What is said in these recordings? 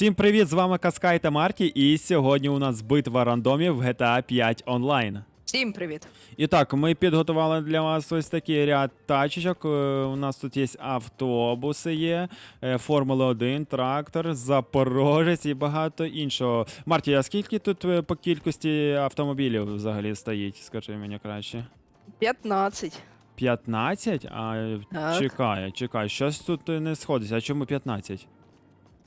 Всім привіт! З вами Каскай та Марті, і сьогодні у нас битва рандомів в GTA 5 онлайн. Всім привіт. І так, ми підготували для вас ось такий ряд тачечок. Е, У нас тут є автобуси, є, е, Формула 1, трактор, Запорожець і багато іншого. Марті, а скільки тут е, по кількості автомобілів взагалі стоїть? Скажи мені краще. 15. 15? А Так. чекай, чекай, щось тут не сходиться. А чому 15?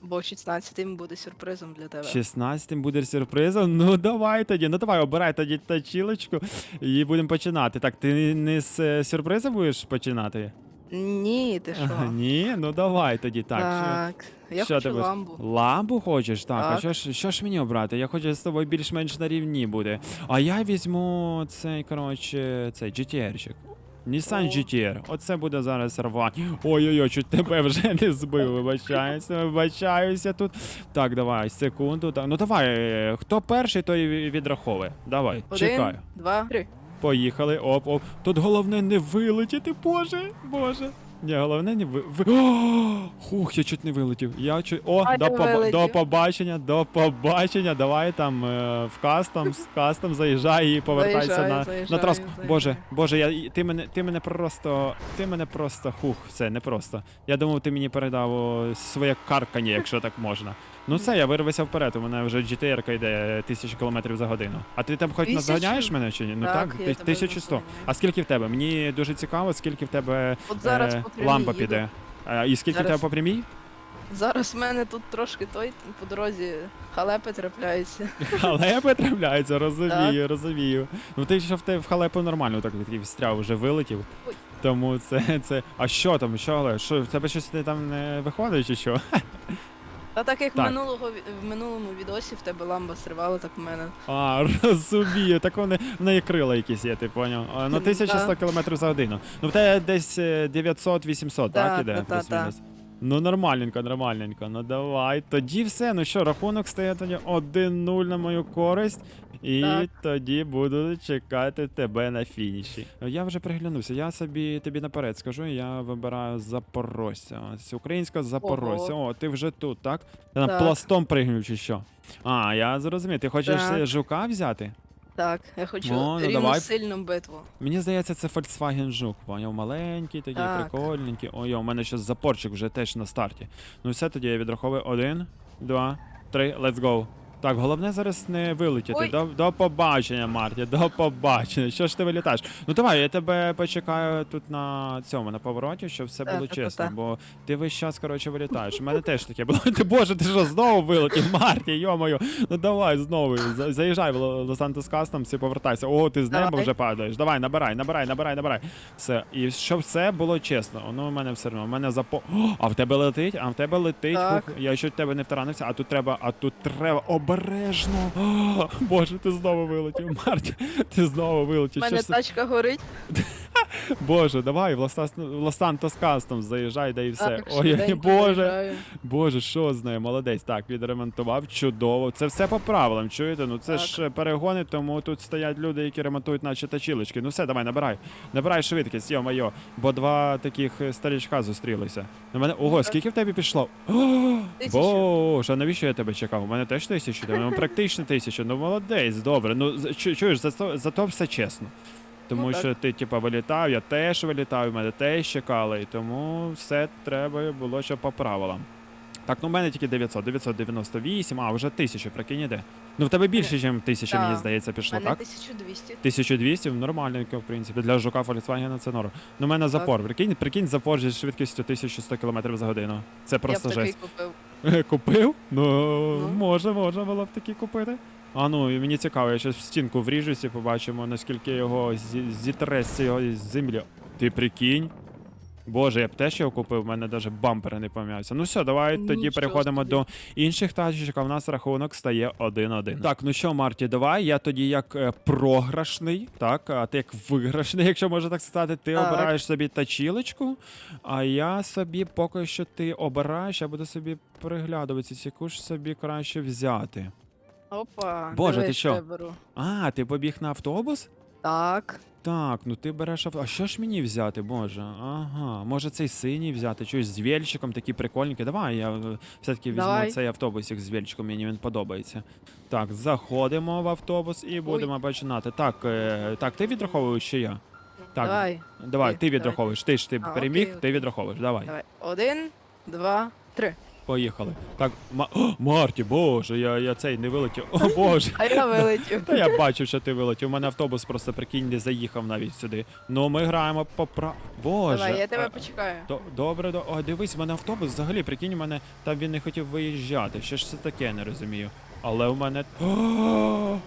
Бо 16 буде сюрпризом для тебе. 16 буде сюрпризом. Ну давай тоді. Ну давай, обирай тоді точілочку і будемо починати. Так, ти не з е, сюрпризу будеш починати? Ні, ти що? Ага, Ні, ну давай тоді. Так. Так, я що хочу тебе- ламбу. Ламбу хочеш? Так, а що ж, що ж мені обрати? Я хочу з тобою більш-менш на рівні буде. А я візьму цей, коротше, цей GTR-чик. Nissan. GTR. Оце буде зараз рвати. Ой-ой-ой, чуть тебе вже не збив. Вибачаюся, вибачаюся тут. Так, давай, секунду. Так. Ну давай, е, хто перший, той відраховує. Давай, Один, чекаю. два, три. Поїхали. Оп, оп. Тут головне не вилетіти, боже, боже. Ні, головне не ви. ви... О, Хух, я чуть не вилетів. Я чуть. О, А, до, поба... до побачення, до побачення. Давай там е, в кастом, з кастом заїжджай і повертайся Заїжджаю, на, на заїжджаю, трасу. заїжджаю. Боже, боже, я і- ти мене, ти мене просто. Ти мене просто хух, все, не просто. Я думав, ти мені передав о, своє каркання, якщо так можна. Ну це, я вирвався вперед, у мене вже GTR йде тисячу кілометрів за годину. А ти там хоч Тисячу? наздоганяєш мене чи ні? Ну Так, так, я ти- тебе 1100. наздоганяю. А скільки в тебе? Мені дуже цікаво, скільки в тебе От зараз е, по прямій лампа їду. піде. А, і скільки в Зараз. тебе по прямій? Зараз в мене тут трошки той по дорозі халепи трапляються. Халепи трапляються, розумію, розумію. Ну ти що в тебе в халепу нормально так такий встряв, вже вилетів. Ой. Тому це, це. А що там, що, але? Що, в тебе щось не- там не виходить чи що? Та так як Так. В, минулого, ві- в минулому відосі в тебе ламба сривала, так в мене. А, розумію, так вони в неї крила якісь є, ти поняв? А, М, 1100 км за годину. Ну в тебе десь е, 900-800, Да, так іде? та, та, плюс-мінус? Ну, нормальненько, нормальненько. Ну давай. Тоді все. Ну що, рахунок стає тоді 1-0 на мою користь. І Так. тоді буду чекати тебе на фініші. Я вже приглянувся. Я собі тобі наперед скажу, я вибираю Запорожця. Ось українська Запорожця. О, ти вже тут, так? Ти Так. пластом пригнув чи що? А, я зрозумів. Ти хочеш Так. жука взяти? Так, я хочу О, ну рівно давай. сильну битву. Мені здається, це Volkswagen Жук. Поняв, маленький, тоді Так. прикольненький. Ой, у мене ще запорчик вже теж на старті. Ну все, тоді я відраховую. Один, два, три, let's go. Так, головне зараз не вилетіти. До, до побачення, Марті, до побачення. Що ж ти вилітаєш? Ну давай, я тебе почекаю тут на цьому, на повороті, щоб все було Та-та-та-та. чесно, бо ти весь час, коротше, вилітаєш. У мене теж таке було. Ти боже, ти що знову вилетів, Марті, йомою. Ну давай знову. за- Заїжджай в Лос-Антос Customs і повертайся. О, ти з неба Давай. вже падаєш. Давай, набирай, набирай, набирай, набирай. Все. І щоб все було чесно. Ну, у мене все одно. У мене запо. О, а в тебе летить, а в тебе летить. Так. Хух, я ще в тебе не втаранився, а тут треба, а тут треба обережно. О, Боже, ти знову вилетів, Марті. Ти знову вилетів. У мене ж тачка горить. Боже, давай, в Лос-Антос заїжджай, да і все. Ой, Боже. Боже, що з нею? Молодець. Так, відремонтував, чудово. Це все по правилам, чуєте? Ну це ж е, перегони, тому тут стоять люди, які ремонтують наші тачілочки. Ну все, давай, набирай. Набирай швидкість, йо-майо. Бо два таких е, старічка зустрілися. На мене. Ого, скільки в тебе пішло? Боже, а навіщо я тебе чекав? У мене теж тисячу, ну практично тисячу. Ну молодець, добре. Ну чуєш, зато, зато все чесно. Тому Ну, що ти, типа, вилітав, я теж вилітав, мене теж чекали, і тому все треба було, що по правилам. Так, ну в мене тільки 900, 998, а вже 1000, прикинь, іде. Ну в тебе більше, ніж 1000, мені здається, пішло, мене так? 1200. 1200, нормальненько, в принципі. Для жука Volkswagen це норм. Ну, в мене запор. Прикинь, прикинь, запор зі швидкістю 1100 км за годину. Це просто я б такий жесть. купив. Купив? Ну, Ну. може, можна було б такі купити. А ну, мені цікаво, я щось в стінку вріжусь і побачимо, наскільки його зі- зітре з цієї землі. Ти прикинь? Боже, я б теж його купив, в мене навіть бампери не пом'явся. Ну все, давай тоді Нічого переходимо собі. до інших тачок, а в нас рахунок стає 1-1. Так, ну що, Марті, давай. Я тоді як е, програшний, так, а ти як виграшний, якщо можна так сказати, ти Так. обираєш собі тачілочку, а я собі поки що ти обираєш, я буду собі приглядуватися, яку ж собі краще взяти. Опа. Боже, ти що? я беру. А, ти побіг на автобус? Так. Так, ну ти береш авто. А що ж мені взяти, боже? Ага, може цей синій взяти, щось з вельчиком, такі прикольненькі. Давай, я е, все-таки візьму Давай. цей автобусик з вельчиком, мені він подобається. Так, заходимо в автобус і будемо починати. Так, е, так, ти відраховуєш чи я? Так, Давай, давай, ти, ти давай. відраховуєш. Ти ж ти А, переміг, окей, ти відраховуєш. Давай. давай. Один, два, три. Поїхали. Так, Ма... О, Марті, боже, я, я цей не вилетів. О, боже. А я вилетів. Та я бачив, що ти вилетів. У мене автобус просто прикинь, не заїхав навіть сюди. Ну ми граємо по пра. Боже. Давай, я тебе а, почекаю. до- Добре, до... О, дивись, у мене автобус взагалі, прикинь, у мене там він не хотів виїжджати. Що ж це таке, не розумію. Але у мене. О,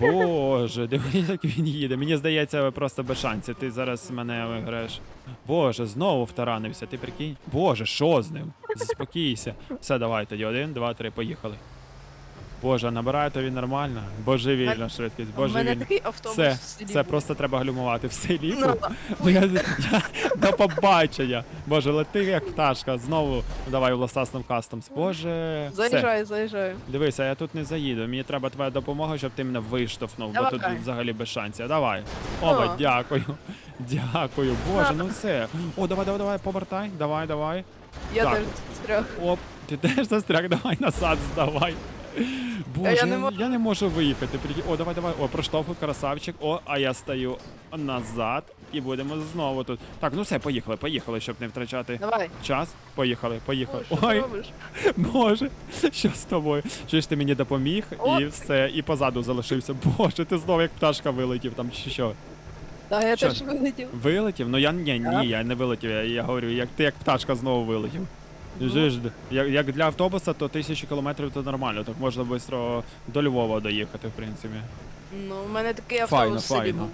Боже, дивись, як він їде. Мені здається, просто без шансів. Ти зараз мене виграєш. Боже, знову втаранився, ти прикинь. Боже, що з ним? Заспокійся. Все, давай тоді. Один, два, три, поїхали. Боже, набирає то він нормально. Божевільна швидкість, У мене божевільна. такий автобус в селі Це був. просто треба глюмувати в селі. Ну, Ну, я, я, до побачення. Боже, лети як пташка. Знову давай в Last Customs. Боже. все. Заїжджаю, заїжджаю. Дивися, я тут не заїду. Мені треба твоя допомога, щоб ти мене виштовхнув, бо тут взагалі без шансів. Давай. Оба, О. дякую. Дякую. Боже, ну все. О, давай, давай, давай, повертай. Давай, давай. Я Так. теж стрях. Оп, ти теж застряг, давай назад здавай. Боже, я не можу. я не можу виїхати. О, давай, давай. О, проштовхуй, красавчик. О, а я стою назад і будемо знову тут. Так, ну все, поїхали, поїхали, щоб не втрачати Давай. час. Поїхали, поїхали. О, що ти Ой, робиш? Боже, що з тобою? Чи ж ти мені допоміг О. і все, і позаду залишився. Боже, ти знову як пташка вилетів там чи що? Так, я Що? теж вилетів. Вилетів? Ну я ні, Так. ні, я не вилетів. Я, я говорю, як ти як пташка знову вилетів. Ж, ж, як, як для автобуса, то тисячу кілометрів то нормально, так можна швидко до Львова доїхати, в принципі. Ну, у мене такий Файно, автобус в селі файно. був.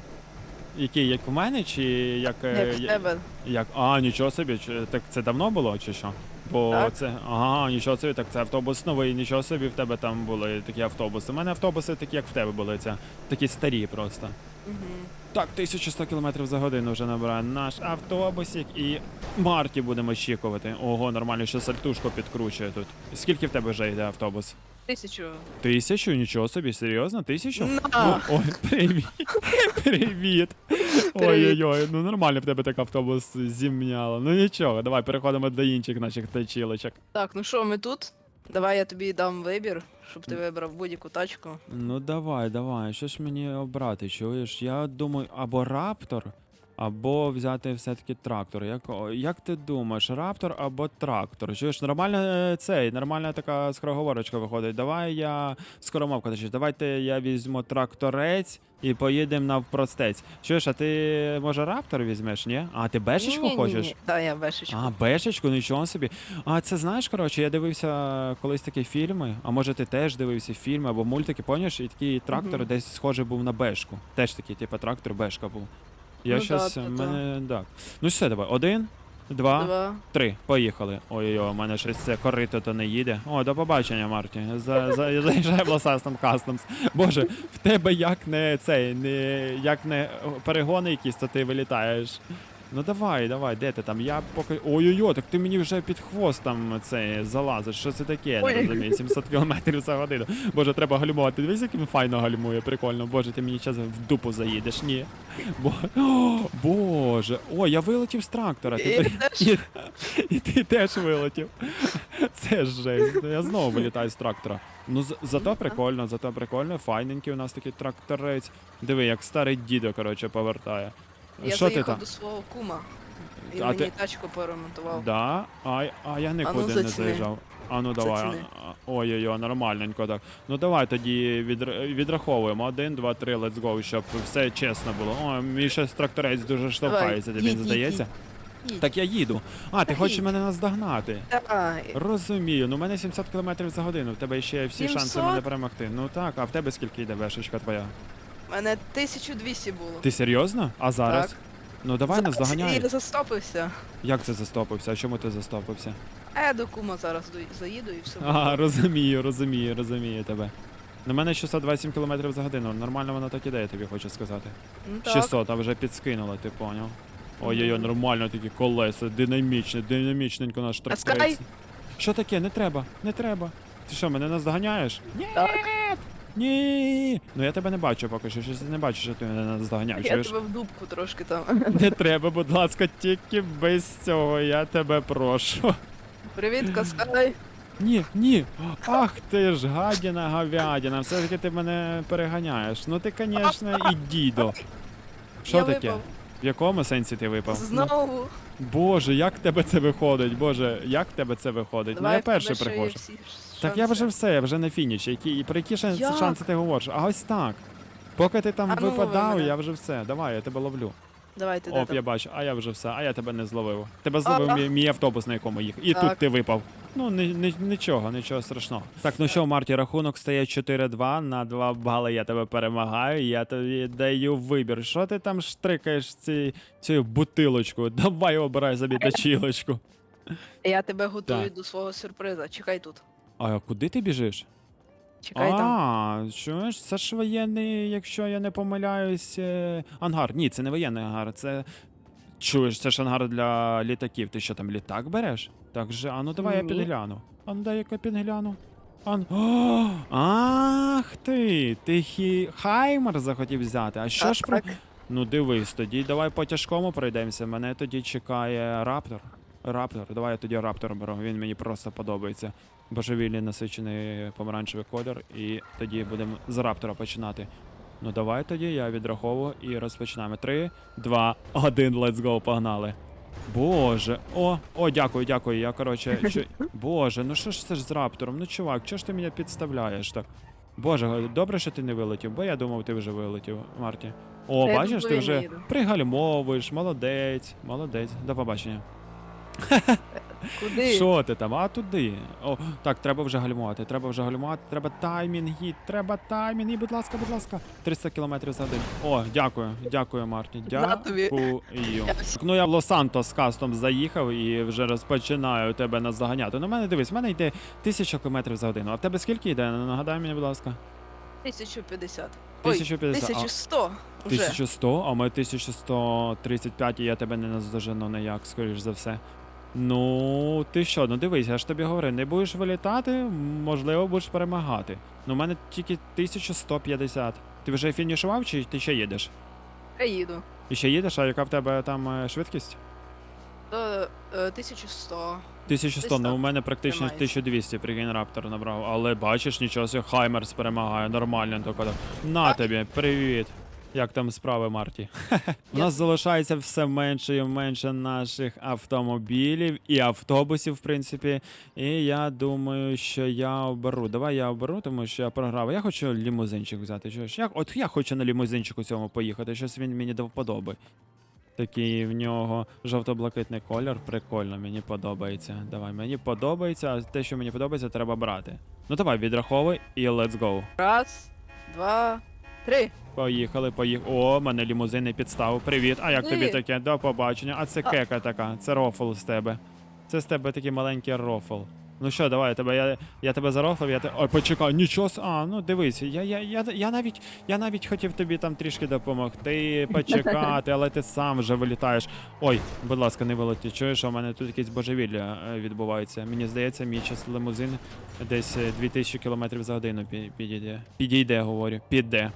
Який, як в мене, чи як. е, Як в я- тебе. як... А, нічого собі, чи- так це давно було, чи що? Бо Так. це. Ага, нічого собі, так це автобус новий, нічого собі в тебе там були такі автобуси. У мене автобуси такі, як в тебе були, це такі старі просто. Угу. Так, 1100 км за годину вже набирає наш автобусик і Марті будемо очікувати. Ого, нормально, що сальтушку підкручує тут. Скільки в тебе вже йде автобус? Тисячу. Тисячу? Нічого собі, серйозно? Тисячу? Ну, ой, привіт. Привіт. Ой-ой-ой, ну нормально в тебе так автобус зімняло. Ну нічого, давай переходимо до інших наших точілочок. Так, ну що, ми тут? Давай я тобі дам вибір, щоб ти вибрав будь-яку тачку. Ну давай, давай, що ж мені обрати, чуєш? Я думаю, або раптор, або взяти все-таки трактор. Як, як ти думаєш, раптор або трактор? Чуєш, нормальна е, цей, нормальна така скороговорочка виходить. Давай я скоромовка, точніше, давайте я візьму тракторець і поїдемо навпростець. Чуєш, а ти може раптор візьмеш, ні? А ти бешечку Ні-ні-ні. хочеш? Так, я бешечку. А, бешечку, нічого собі. А це знаєш, коротше, я дивився колись такі фільми, а може ти теж дивився фільми або мультики, поняш, і такий трактор десь схожий був на бешку. Теж такий, типу, трактор бешка був. Я Ну щас, да, да, мене, так. Ну все, давай, один, два, Два. три, поїхали. Ой-ой-ой, у мене щось це корито то не їде. О, до побачення, Марті. За, за, заїжджай в Лосастом Кастомс. Боже, в тебе як не цей, не, як не перегони якісь, то ти вилітаєш. Ну давай, давай, де ти там? Я поки. Ой-ой-ой, так ти мені вже під хвост там цей залазиш. Що це таке? Я не розумію. 700 км за годину. Боже, треба гальмувати. Дивись, як він файно гальмує, прикольно. Боже, ти мені зараз в дупу заїдеш. Ні. Бо... О, Боже. Ой, я вилетів з трактора. Ти... І І, ти теж вилетів. Це ж жесть. Я знову вилітаю з трактора. Ну, з- зато прикольно, зато прикольно. Файненький у нас такий тракторець. Диви, як старий дідо, коротше, повертає. Я Що ти заїхав там? до свого кума. Він А мені ти- тачку поремонтував. Да? А, а я нікуди не заціни. заїжджав. А ну давай. Заціни. а- а- Ой-ой-ой, нормальненько так. Ну давай тоді відр- відраховуємо. Один, два, три, let's go, щоб все чесно було. О, мій щось тракторець дуже штовхається, тобі їдь, не їдь, здається? Їдь. Так я їду. А, ти Та хочеш їдь. мене наздогнати? Давай. Розумію, ну в мене 700 км за годину, в тебе ще всі шанси 700? мене перемогти. Ну так, а в тебе скільки йде вешечка твоя? У мене 1200 було. Ти серйозно? А зараз? Так. Ну давай нас Зараз доганяй. Я застопився. Як це застопився? А чому ти застопився? А я до кума зараз дой- заїду і все. Ага, розумію, розумію, розумію тебе. На мене 627 км за годину. Нормально воно так іде, я тобі хочу сказати. Ну, так. 600, а вже підскинула, ти поняв. Ой-ой-ой, нормально такі колеса, динамічне, динамічненько наш тракторець. Що таке? Не треба, не треба. Ти що, мене наздоганяєш? Ні. Так. Ні. Ну я тебе не бачу поки що. Щось не бачу, що ти мене наздоганяв. Я Чуєш? тебе в дубку трошки там. Не треба, будь ласка, тільки без цього, я тебе прошу. Привіт, Каскай. Ні, ні. Ах ти ж гадіна говядина, все-таки ти мене переганяєш. Ну ти, звісно, і дідо. Що Я таке? випав. В якому сенсі ти випав? Ну, Знову. Боже, як в тебе це виходить? Боже, як в тебе це виходить? Ну я перший є приходжу. Так я вже все, я вже на фініші. Які, про які шанси, Як? шанси ти говориш? А ось так. Поки ти там А ну, лови випадав, мене. я вже все. Давай, я тебе ловлю. Давай ти де Оп, там. я бачу, а я вже все, а я тебе не зловив. Тебе зловив мій, мій автобус, на якому їх. І Так. тут ти випав. Ну, ни, ни, нічого, нічого страшного. Так, ну що, Марті, рахунок стає 4-2. На 2 бали я тебе перемагаю. Я тобі даю вибір. Що ти там штрикаєш ці, цю бутилочку? Давай обирай собі точілочку. Я тебе готую Так. до свого сюрприза. Чекай тут. А куди ти біжиш? Чекай там. А, чуєш, це ж воєнний, якщо я не помиляюсь, е, ангар. Ні, це не воєнний ангар, це. Чуєш, це ж ангар для літаків. Ти що там літак береш? Так же, а ну давай я Ні. підгляну. А ну дай я підгляну. А, ну- О, ах ти! Ти хі... Хаймер захотів взяти. А що Так, ж про. так. Ну дивись, тоді давай по тяжкому пройдемося. Мене тоді чекає раптор. Раптор, давай я тоді раптор беру. Він мені просто подобається. Божевільний насичений помаранчевий колір, і тоді будемо з раптора починати. Ну давай тоді, я відраховую і розпочинаємо. Три, два, один, let's go, погнали. Боже, о, о, дякую, дякую. Я коротше, що... Боже, ну що ж це ж з раптором? Ну чувак, чого ж ти мене підставляєш так? Боже, добре, що ти не вилетів, бо я думав, ти вже вилетів, Марті. О, я бачиш, ти вже пригальмовуєш, молодець, молодець. До побачення. Куди? Що ти там? А туди. О, так, треба вже гальмувати. Треба вже гальмувати. Треба таймінги. Треба таймінги. Будь ласка, будь ласка. 300 км за годину. О, дякую. Дякую, Марті. Дякую. Ну я в Лос-Сантос кастом заїхав і вже розпочинаю тебе наздоганяти. Ну, в мене дивись, в мене йде 1000 км за годину. А в тебе скільки йде? Ну, Нагадай мені, будь ласка. 1050. Ой, 1050. А, 1100. Уже. 1100, а ми 1135, і я тебе не наздожену ніяк, скоріш за все. Ну, ти що, ну дивись, я ж тобі говорю, не будеш вилітати, можливо, будеш перемагати. Ну, в мене тільки 1150. Ти вже фінішував чи ти ще їдеш? Я їду. І ще їдеш, а яка в тебе там е, швидкість? До е, 1100. 1100, Десь ну у так мене практично тримається. 1200, прикинь, раптор набрав. Але бачиш, нічого, собі, Хаймерс перемагає, нормально тако. На тобі, привіт. Як там справи, Марті? У нас залишається все менше і менше наших автомобілів і автобусів, в принципі. І я думаю, що я оберу. Давай я оберу, тому що я програв. Я хочу лімузинчик взяти. Чуєш? Я, от я хочу на лімузинчику цьому поїхати. Щось він мені до вподоби. Такий в нього жовто-блакитний колір. Прикольно, мені подобається. Давай, мені подобається, а те, що мені подобається, треба брати. Ну давай, відраховуй і let's go. Раз, два, три. Поїхали, поїхали. О, мене лімузин підстав. Привіт. А як тобі таке? До побачення. А це А. кека така, це рофл з тебе. Це з тебе такий маленький рофл. Ну що, давай, я тебе, я, я тебе зарофлив, я те. Ой, почекай, нічого. с- А, ну дивись, я, я, я, я, навіть, я навіть хотів тобі там трішки допомогти, почекати, але ти сам вже вилітаєш. Ой, будь ласка, не вилеті. Чуєш, у мене тут якесь божевілля е, відбувається. Мені здається, мій час лимузин десь е, 2000 км за годину пі- підійде. Підійде, говорю, піде.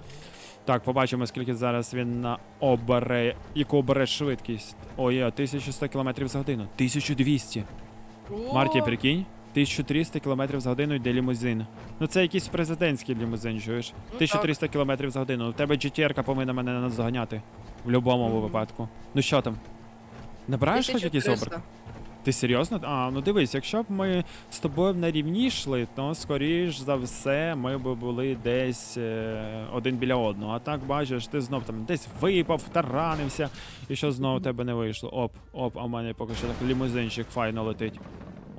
Так, побачимо, скільки зараз він на обере, яку обере швидкість. Ой, є, 1100 км за годину. 1200. Марті, прикинь? 1300 км за годину йде лімузин. Ну це якийсь президентський лімузин, чуєш? Ну, 1300 км за годину. У тебе GTR повинна мене наздоганяти. В будь-якому Мгм. випадку. Ну що там? Набираєш хоч якийсь 1300. оберт? Ти серйозно? А, ну дивись, якщо б ми з тобою на рівні йшли, то скоріш за все ми б були десь е, один біля одного. А так бачиш, ти знов там десь випав, таранився, і що знову в тебе не вийшло. Оп, оп, а в мене поки що так лімузинчик файно летить.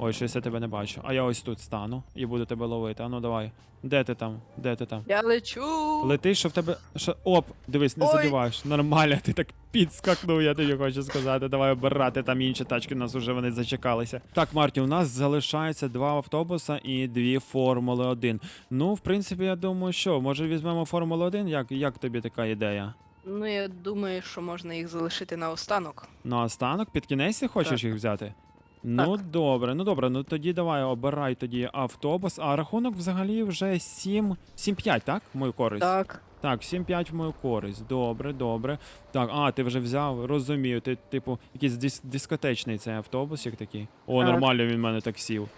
Ой, щось я тебе не бачу. А я ось тут стану і буду тебе ловити. А ну давай. Де ти там? Де ти там? Я лечу. Летиш, що в тебе. Що... Оп, дивись, не Ой. задіваєш. Нормально, ти так підскакнув, я тобі хочу сказати. Давай обирати там інші тачки, у нас уже вони зачекалися. Так, Марті, у нас залишається два автобуса і дві Формули 1. Ну, в принципі, я думаю, що, може візьмемо Формулу 1? Як, як тобі така ідея? Ну, я думаю, що можна їх залишити на останок. На останок, під кінець ти хочеш Так. їх взяти? Ну добре, ну добре, ну тоді давай обирай тоді автобус. А рахунок взагалі вже 7, 7-5, так? В мою користь. Так. Так, 7-5 в мою користь. Добре, добре. Так, а, ти вже взяв, розумію. Ти, типу, якийсь дис- дискотечний цей автобусик такий. О, Так. нормально він в мене так сів.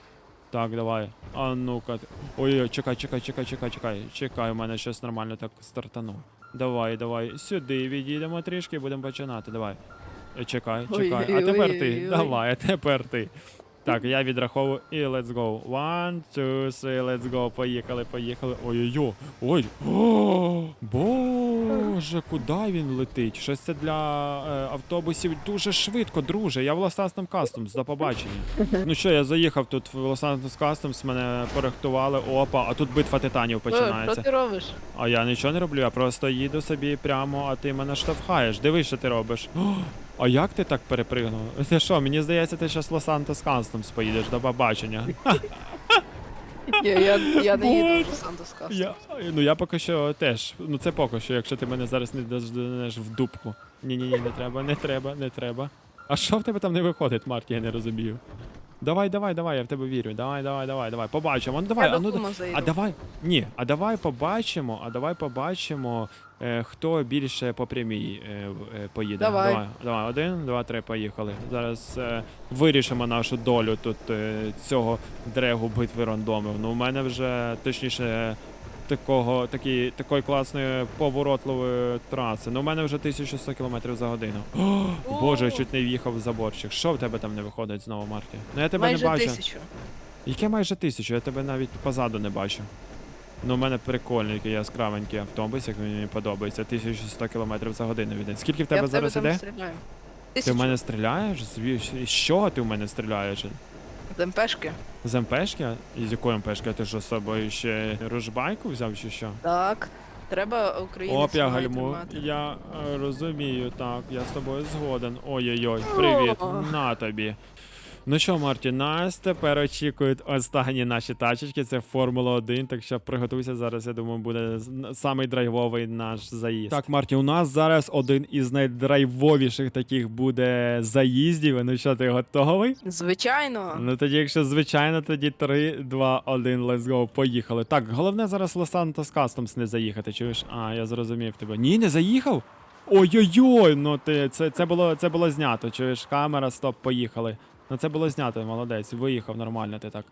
Так, давай. А ну-ка. Ой-ой, чекай, чекай, чекай, чекай, чекай. Чекай, у мене щось нормально так стартанув. Давай, давай. Сюди відійдемо трішки і будемо починати. Давай. Чекай, чекай. А Ой-ой-ой-ой-ой. тепер ти. Давай, а тепер ти. Так, я відраховую і let's go. One, two, three, let's go. Поїхали, поїхали. Ой-ой-ой. Ой. О, Боже, куди він летить? Щось це для е, автобусів дуже швидко, друже. Я в Angeles Customs, до побачення. Ну що, я заїхав тут в Angeles Customs, мене порихтували. Опа, а тут битва титанів Е, Що ти робиш? А я нічого не роблю, я просто їду собі прямо, а ти мене штовхаєш. Дивись, що ти робиш. О, а як ти так перепригнув? Ти що, мені здається, ти зараз Лос-Сантос Канстом поїдеш до побачення. Я, я, я не їду в Лос Сантос. Я, ну я поки що теж. Ну це поки що, якщо ти мене зараз не дождеш в дубку. Ні-ні-ні, не треба, не треба, не треба. А що в тебе там не виходить, Марті, я не розумію. Давай, давай, давай, я в тебе вірю. Давай, давай, давай, давай. Побачимо. Ну давай, я а до ну. кума. А давай. Ні, а давай побачимо, а давай побачимо, е, хто більше по прямій е, в- е, поїде. Давай. давай. Давай, один, два, три, поїхали. Зараз е, вирішимо нашу долю тут е, цього дрегу битви рандомів. Ну, у мене вже точніше. Такого, такі, такої класної поворотливої траси. Ну, у мене вже 1100 км за годину. О, Боже, О. чуть не в'їхав в заборчик. Що в тебе там не виходить знову, Марті? Ну я тебе Майже не бачу. тисячу. Яке майже тисячу, я тебе навіть позаду не бачу. Ну, у мене прикольний який яскравенький автобус, як мені подобається. 1100 км за годину від. Скільки в тебе я в тебе зараз там іде? стріляю. Ти Тисячу. в мене стріляєш? Зві- З чого ти в мене стріляєш? З МПшки. З МПшки? З якої МПшки? А ти що з собою ще ружбайку взяв чи що? Так. Треба Україну Оп, я гальму. тримати. Я е, розумію, так, я з тобою згоден. Ой-ой-ой, привіт, О. на тобі. Ну що, Марті, нас тепер очікують останні наші тачечки. Це Формула 1, так що приготуйся зараз. Я думаю, буде самий драйвовий наш заїзд. Так, Марті, у нас зараз один із найдрайвовіших таких буде заїздів. Ну що, ти готовий? Звичайно. Ну тоді, якщо звичайно, тоді 3, 2, 1, let's go, поїхали. Так, головне зараз Los Santos Customs не заїхати, чуєш? А, я зрозумів тебе. Ні, не заїхав? Ой-ой-ой, ну ти це, це було це було знято. Чуєш, камера, стоп, поїхали. Ну це було знято, молодець, виїхав нормально, ти так.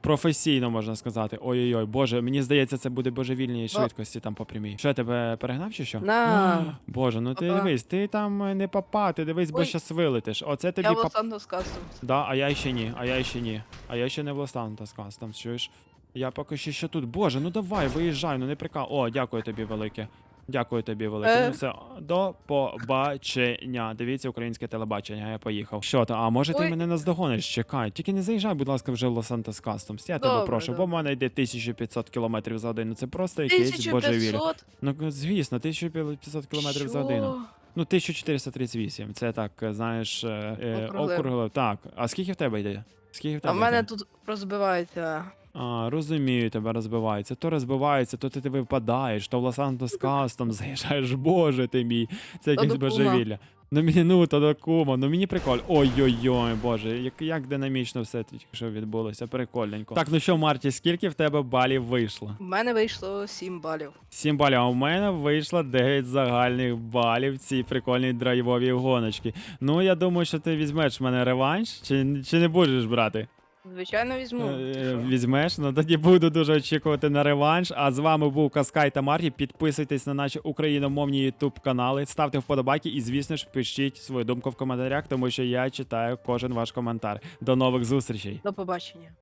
Професійно можна сказати. Ой-ой-ой, боже, мені здається, це буде божевільні швидкості там по прямій. Що я тебе перегнав чи що? На. Боже, ну ти Папа. дивись, ти там не папа, ти дивись, бо Ой. щас вилетиш. Оце тобі Я пап... Кастом. Да, а я ще ні, а я ще ні. А я ще не в Лос-Сантос Customs, чуєш? Я поки що ще тут. Боже, ну давай, виїжджай, ну не прикал. О, дякую тобі велике. Дякую тобі велике. Е. Ну все, до побачення. Дивіться українське телебачення, я поїхав. Що то, а може ти Ой. мене наздогониш? Чекай. Тільки не заїжджай, будь ласка, вже в Лос-Сантос Customs. Я тебе Добре, прошу, бо в добре. мене йде 1500 км за годину. Це просто якесь божевілля. 1500? Ну, звісно, 1500 км за годину. Що? Ну, 1438. Це так, е, знаєш, е, е, Округлив. округлив. Так. А скільки в тебе йде? Скільки в А в мене йде? тут розбивається. А, розумію, тебе розбивається. То розбивається, то ти, ти випадаєш, то в Лос-Антос Кастом заїжджаєш, боже ти мій. Це якесь божевілля. Ну мені ну то до кума, ну мені прикольно. Ой-ой-ой, боже, як, як динамічно все тільки що відбулося, прикольненько. Так, ну що, Марті, скільки в тебе балів вийшло? В мене вийшло 7 балів. 7 балів, а у мене вийшло 9 загальних балів цій прикольній драйвовій гоночці. Ну, я думаю, що ти візьмеш в мене реванш, чи, чи не будеш брати? Звичайно, візьму. Е, Візьмеш, ну тоді буду дуже очікувати на реванш. А з вами був Каскай та Марті. Підписуйтесь на наші україномовні ютуб канали, ставте вподобайки і, звісно ж, пишіть свою думку в коментарях, тому що я читаю кожен ваш коментар. До нових зустрічей. До побачення.